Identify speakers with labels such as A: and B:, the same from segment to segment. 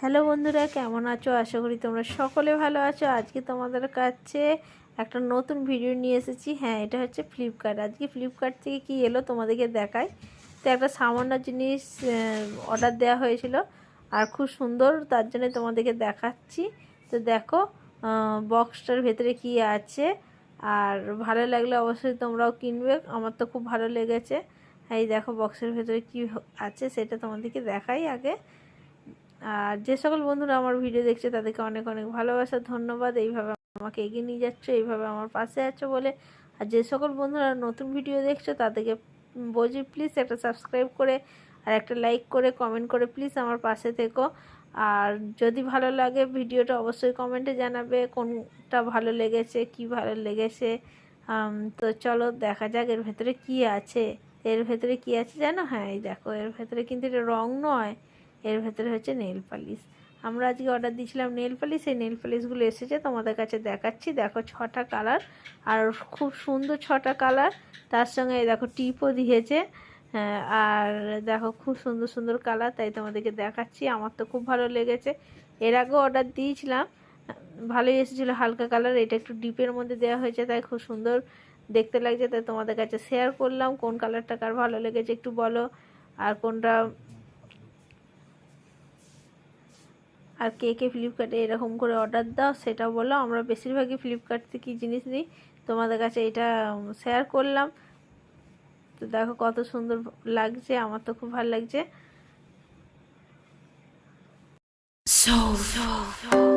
A: Hello বন্ধুরা, কেমন আছো? আশা করি তোমরা সকলে ভালো আছো। আজকে তোমাদের কাছে একটা নতুন ভিডিও নিয়ে এসেছি। হ্যাঁ এটা হচ্ছে ফ্লিপকার্ট আজকে ফ্লিপকার্ট থেকে কি এলো তোমাদেরকে দেখায় তো একটা সামান্য জিনিস অর্ডার দেওয়া হয়েছিল আর খুব সুন্দর, তার জন্য তোমাদেরকে দেখাচ্ছি। তো দেখো বক্সটার ভেতরে কি আছে। আর ভালো লাগলে অবশ্যই তোমরাও কিনবে। আমার তো খুব ভালো লেগেছে। এই দেখো বক্সের ভেতরে কি আছে সেটা তোমাদেরকে দেখাই আগে। আর যে সকল বন্ধুরা আমার ভিডিও দেখছে, তাদেরকে অনেক অনেক ভালোবাসা, ধন্যবাদ। এইভাবে আমাকে এগিয়ে নিয়ে যাচ্ছ, এইভাবে আমার পাশে আছো বলে। আর যে সকল বন্ধুরা নতুন ভিডিও দেখছ, তাদেরকে বলছি প্লিজ একটা সাবস্ক্রাইব করে আর একটা লাইক করে কমেন্ট করে প্লিজ আমার পাশে থেকো। আর যদি ভালো লাগে ভিডিওটা, অবশ্যই কমেন্টে জানাবে কোনটা ভালো লেগেছে, কি ভালো লেগেছে। তো চলো দেখা যাক এর ভেতরে কি আছে। এর ভেতরে কি আছে জানো? হ্যাঁ এই দেখো, এর ভেতরে কিন্তু এটা রং নয়। এর ভেতরে হচ্ছে নেল পালিশ আমরা আজকে অর্ডার দিয়েছিলাম নেল পালিশ এই নেল পালিশগুলো এসেছে তোমাদের কাছে দেখাচ্ছি। দেখো ছটা কালার আর খুব সুন্দর ছটা কালার তার সঙ্গে দেখো টিপও দিয়েছে। হ্যাঁ, আর দেখো খুব সুন্দর সুন্দর কালার তাই তোমাদেরকে দেখাচ্ছি। আমার তো খুব ভালো লেগেছে। এর আগেও অর্ডার দিয়েছিলাম। ভালোই এসেছিল হালকা কালার এটা একটু ডিপের মধ্যে দেওয়া হয়েছে তাই খুব সুন্দর দেখতে লাগছে। তাই তোমাদের কাছে শেয়ার করলাম কোন কালারটা কার ভালো লেগেছে একটু বলো আর কোনটা আর কে কে ফ্লিপকার্টে এরকম করে অর্ডার দাও সেটা বলো। আমরা বেশিরভাগই ফ্লিপকার্ট থেকে জিনিস নিই। তোমাদের কাছে এটা শেয়ার করলাম। তো দেখো কত সুন্দর লাগছে আমার তো খুব ভালো লাগছে।
B: So, so, so.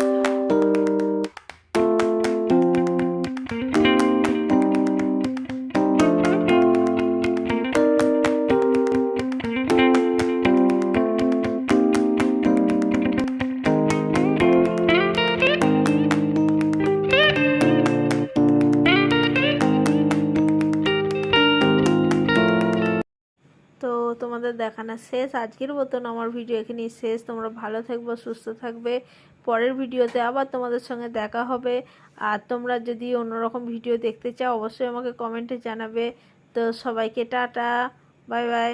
A: তোমাদের দেখানো শেষ। আজকের মতন আমার ভিডিও এখানেই শেষ। তোমরা ভালো থাকবে, সুস্থ থাকবে। পরের ভিডিওতে আবার তোমাদের সঙ্গে দেখা হবে। আর তোমরা যদি অন্যরকম ভিডিও দেখতে চাও, অবশ্যই আমাকে কমেন্টে জানাবে। তো সবাইকে টাটা, বাই বাই।